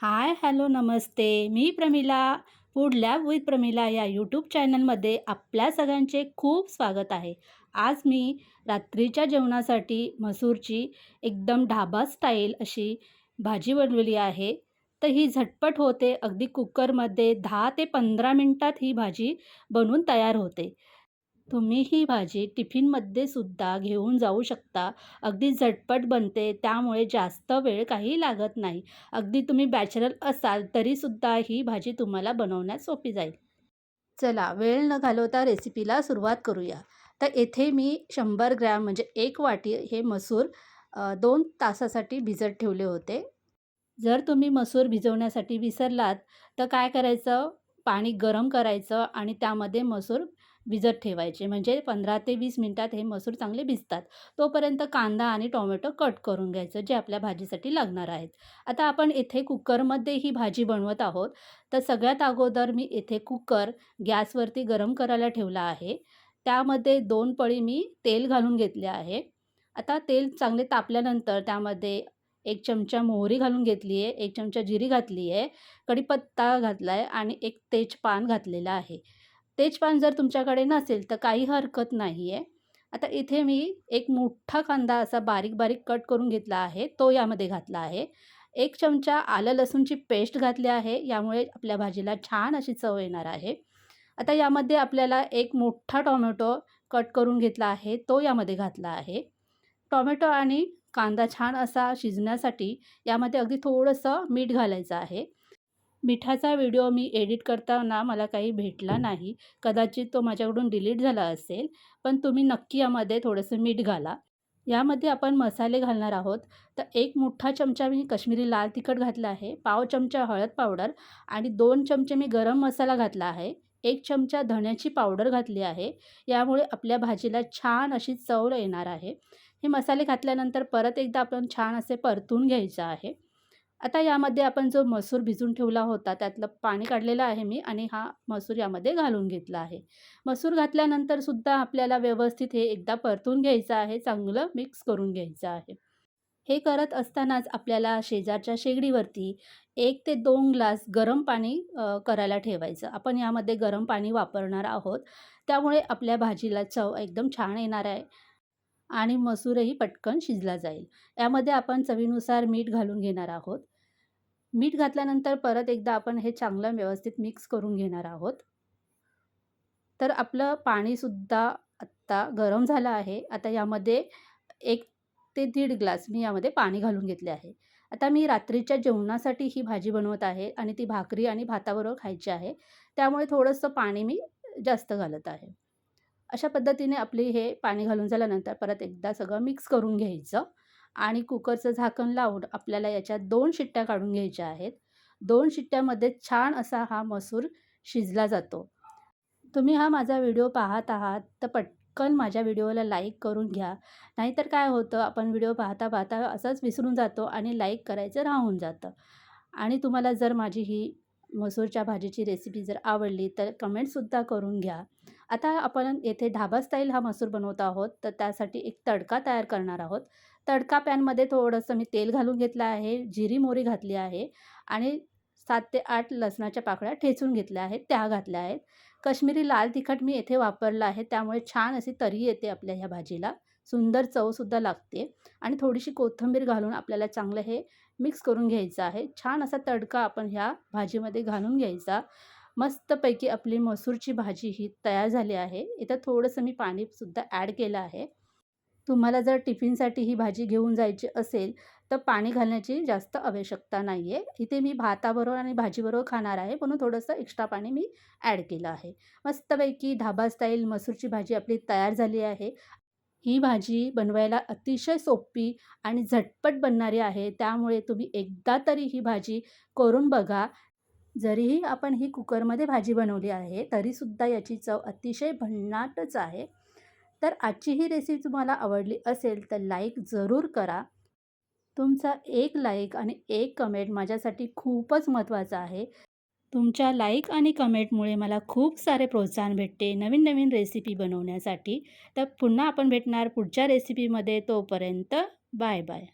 हाय hello नमस्ते. मी Pramila food lab with Pramila या YouTube चॅनलमध्ये आपल्या सगळ्यांचे खूप स्वागत आहे. आज मी रात्रीच्या जेवणासाठी मसूरची एकदम ढाबा स्टाईल अशी भाजी बनवली आहे. तर ही झटपट होते. अगदी कुकरमध्ये दहा ते पंधरा मिनटात ही भाजी बनवून तयार होते. तुम्ही ही भाजी टिफिनमध्ये सुद्धा घेऊन जाऊ शकता. अगदी झटपट बनते त्यामुळे जास्त वेळ काही लागत नाही. अगदी तुम्ही बॅचलर असाल तरीसुद्धा ही भाजी तुम्हाला बनवण्यात सोपी जाईल. चला वेळ न घालवता रेसिपीला सुरुवात करूया. तर येथे मी शंभर ग्रॅम म्हणजे एक वाटी हे मसूर दोन तासासाठी भिजत ठेवले होते. जर तुम्ही मसूर भिजवण्यासाठी विसरलात तर काय करायचं? पाणी गरम करायचं आणि त्यामध्ये मसूर भिजत ठेवायचे. म्हणजे पंधरा ते वीस मिनटात हे मसूर चांगले भिजतात. तोपर्यंत कांदा आणि टोमॅटो कट करून घ्यायचं जे आपल्या भाजीसाठी लागणार आहेत. आता आपण इथे कुकरमध्ये ही भाजी बनवत आहोत. तर सगळ्यात अगोदर मी इथे कुकर गॅसवरती गरम करायला ठेवला आहे. त्यामध्ये दोन पळी मी तेल घालून घेतले आहे. आता तेल चांगले तापल्यानंतर त्यामध्ये एक चमचा मोहरी घालून घेतली आहे एक चमचा जिरी घातली आहे कढीपत्ता घातला आहे आणि एक तेजपान घातलेला आहे. तेजपान जर तुमच्याकडे नसेल तर काही हरकत नाही आहे आता इथे मी एक मोठा कांदा असा बारीक बारीक कट करून घेतला आहे तो यामध्ये घातला आहे. एक चमचा आलं लसूणची पेस्ट घातली आहे यामुळे आपल्या भाजीला छान अशी चव येणार आहे. आता यामध्ये आपल्याला एक मोठा टोमॅटो कट करून घेतला आहे तो यामध्ये घातला आहे. टोमॅटो आणि कांदा छान असा शिजण्यासाठी यामध्ये अगदी थोडंसं मीठ घालायचं आहे. मिठाचा व्हिडिओ मी एडिट करताना मला काही भेटला नाही. कदाचित तो माझ्याकडून डिलीट झाला असेल पण तुम्ही नक्की यामध्ये थोडंसं मीठ घाला. यामध्ये आपण मसाले घालणार आहोत. तर एक मोठा चमचा मी कश्मीरी लाल तिखट घातला आहे पाव चमचा हळद पावडर आणि दोन चमचे मी गरम मसाला घातला आहे. एक चमचा धण्याची पावडर घातली आहे. यामुळे आपल्या भाजीला छान अशी चव येणार आहे. हे मसाले घातल्यानंतर परत एकदा आपण छान असे परतून घ्यायचं आहे. आता यामध्ये आपण जो मसूर भिजून ठेवला होता त्यातलं पाणी काढलेलं आहे मी आणि हा मसूर यामध्ये घालून घेतला आहे. मसूर घातल्यानंतर सुद्धा आपल्याला व्यवस्थित हे एकदा परतून घ्यायचं आहे चांगलं मिक्स करून घ्यायचं आहे. हे करत असतानाच आपल्याला शेजारच्या शेगडीवरती एक ते दोन ग्लास गरम पाणी करायला ठेवायचं. आपण यामध्ये गरम पाणी वापरणार आहोत. त्यामुळे आपल्या भाजीला चव एकदम छान येणार आहे. आणि मसूरही पटकन शिजला जाईल. यामध्ये आपण चवीनुसार मीठ घालून घेणार आहोत. मीठ घातल्यानंतर परत एकदा आपण हे चांगलं व्यवस्थित मिक्स करून घेणार आहोत. तर आपलं पाणीसुद्धा आत्ता गरम झालं आहे. आता यामध्ये एक ते दीड ग्लास मी यामध्ये पाणी घालून घेतले आहे. आता मी रात्रीच्या जेवणासाठी ही भाजी बनवत आहे आणि ती भाकरी आणि भाताबरोबर खायची आहे. त्यामुळे थोडंसं पाणी मी जास्त घालत आहे. अशा पद्धतीने आपली हे पाणी घालून झाल्यानंतर परत एकदा सगळं मिक्स करून घ्यायचं आणि कुकरचं झाकण लावून आपल्याला याच्यात दोन शिट्ट्या काढून घ्यायच्या आहेत. दोन शिट्ट्यामध्ये छान असा हा मसूर शिजला जातो. तुम्ही हा माझा व्हिडिओ पाहत आहात तर पटकन माझ्या व्हिडिओला लाईक करून घ्या. नाहीतर काय होतं आपण व्हिडिओ पाहता पाहता असंच विसरून जातो आणि लाईक करायचं राहून जातं. आणि तुम्हाला जर माझी ही मसूरच्या भाजीची रेसिपी जर आवडली तर कमेंटसुद्धा करून घ्या. आता आपण येथे ढाबा स्टाईल हा मसूर बनवत आहोत. तर त्यासाठी एक तडका तयार करणार आहोत. तडका पॅनमध्ये थोडंसं मी तेल घालून घेतलं आहे जिरी मोरी घातली आहे आणि सात ते आठ लसणाच्या पाकळ्या ठेचून घेतल्या आहेत त्या घातल्या आहेत. कश्मीरी लाल तिखट मी येथे वापरलं आहे त्यामुळे छान अशी तरी येते आपल्या ह्या भाजीला. सुंदर चवसुद्धा लागते आणि थोडीशी कोथिंबीर घालून आपल्याला चांगलं हे मिक्स करून घ्यायचं आहे. छान असा तडका आपण ह्या भाजीमध्ये घालून घ्यायचा. मस्तपैकी आपली मसूरची भाजी ही तयार झाली आहे. इथं थोडंसं मी पाणीसुद्धा ॲड केलं आहे. तुम्हाला जर टिफिनसाठी ही भाजी घेऊन जायची असेल तर पाणी घालण्याची जास्त आवश्यकता नाही आहे इथे मी भाताबरोबर आणि भाजीबरोबर खाणार आहे म्हणून थोडंसं एक्स्ट्रा पाणी मी ॲड केलं आहे. मस्तपैकी ढाबा स्टाईल मसूरची भाजी आपली तयार झाली आहे. ही भाजी बनवायला अतिशय सोपी आणि झटपट बनणारी आहे. त्यामुळे तुम्ही एकदा तरी ही भाजी करून बघा. जरीही आपण ही कुकरमध्ये भाजी बनवली आहे तरीसुद्धा याची चव अतिशय भन्नाटच आहे. तर आजची ही रेसिपी तुम्हाला आवडली असेल तर लाईक जरूर करा. तुमचा एक लाईक आणि एक कमेंट माझ्यासाठी खूपच महत्त्वाचं आहे. तुमच्या लाईक आणि कमेंटमुळे मला खूप सारे प्रोत्साहन भेटते नवीन नवीन रेसिपी बनवण्यासाठी. तर पुन्हा आपण भेटणार पुढच्या रेसिपीमध्ये तोपर्यंत बाय बाय.